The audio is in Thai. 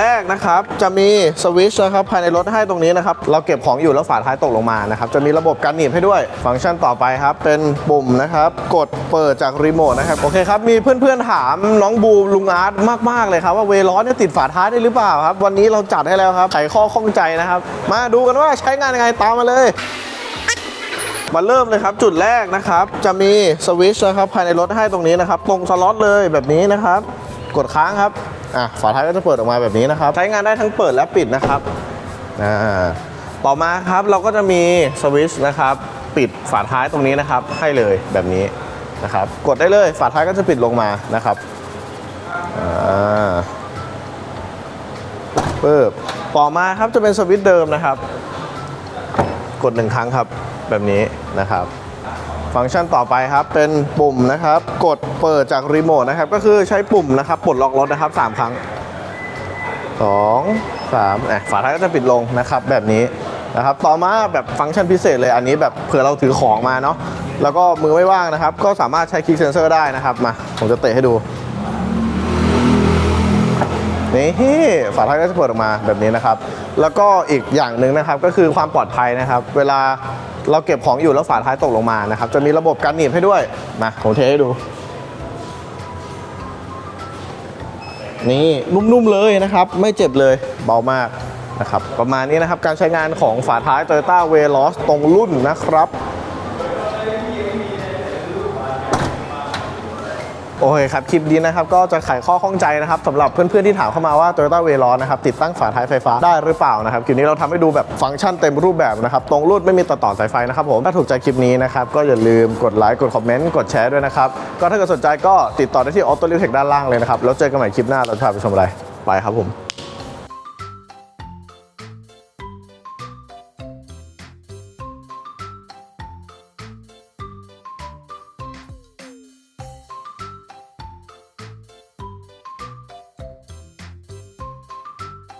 แรกนะครับจะมีสวิตช์นะครับภายในรถให้ตรงนี้นะครับเราเก็บของอยู่แล้วฝาท้ายตกลงมานะครับจะมีระบบการหนีบให้ด้วย ฟังก์ชันต่อไปครับเป็นปุ่มนะครับกดเปิดจากรีโมทนะครับโอเคครับมีเพื่อนๆถามน้องบูมลุงอาร์ตมากๆเลยครับว่าเวล้อเนี่ยติดฝาท้ายได้หรือเปล่าครับวันนี้เราจัดให้แล้วครับไขข้อข้องใจนะครับ มาดูกันว่าใช้งานยังไงตามมาเลยมาเริ่มเลยครับจุดแรกนะครับ จะมีสวิตช์นะครับภายในรถให้ตรงนี้นะครับ ตรงสล็อตเลยแบบนี้นะครับ กดค้างครับ อะฝาท้ายก็จะเปิดออกมาแบบนี้นะครับ ใช้งานได้ทั้งเปิดและปิดนะครับอ่าต่อมาครับเราก็จะมีสวิตช์นะครับ ปิดฝาท้ายตรงนี้นะครับ ให้เลยแบบนี้นะครับ กดได้เลยฝาท้ายก็จะปิดลงมานะครับอ่าปึ๊บต่อมาครับจะเป็นสวิตช์เดิมนะครับ กดหนึ่งครั้งครับแบบนี้นะครับ ฟังก์ชันต่อไปครับ เป็นปุ่มนะครับ กดเปิดจากรีโมทนะครับ ก็คือใช้ปุ่มนะครับปลดล็อกรถนะครับ 3 ครั้ง 2 3อะฝาท้ายก็จะปิดลงนะครับแบบนี้นะครับ ต่อมาแบบฟังก์ชันพิเศษเลยอันนี้แบบเผื่อเราถือของมาเนาะแล้วก็มือไม่ว่างนะครับ ก็สามารถใช้คลิกเซนเซอร์ได้นะครับมาผมจะเตะให้ดูนี่ฝาท้ายก็จะเปิดออกมาแบบนี้นะครับ แล้วก็อีกอย่างหนึ่งนะครับก็คือความปลอดภัยนะครับ เวลา เราเก็บของอยู่แล้วฝาท้ายตกลงมานะครับ จะมีระบบการหนีบให้ด้วย มาผมเทให้ดู นี่นุ่มๆเลยนะครับ ไม่เจ็บเลยเบามากนะครับ ประมาณนี้นะครับการใช้งานของฝาท้าย Toyota v e l o s ตรงรุ่นนะครับ โอเคครับ คลิปนี้นะครับ ก็จะไขข้อข้องใจนะครับสำหรับเพื่อนๆ ที่ถามเข้ามาว่า Toyota v e l o s นะครับ ติดตั้งฝาท้ายไฟฟ้าได้หรือเปล่านะครับ คลิปนี้เราทำให้ดูแบบฟังก์ชันเต็มรูปแบบนะครับ ตรงรูดไม่มีต่อต่อสายไฟนะครับผม ถ้าถูกใจคลิปนี้นะครับ ก็อย่าลืมกดไลค์ กดคอมเมนต์ กดแชร์ด้วยนะครับ ก็ถ้าเกิดสนใจก็ติดต่อได้ที่ Auto r e t e c h ด้านล่างเลยนะครับ แล้วเจอกันใหม่คลิปหน้า เราจะพาไปชมอะไร ไปครับผม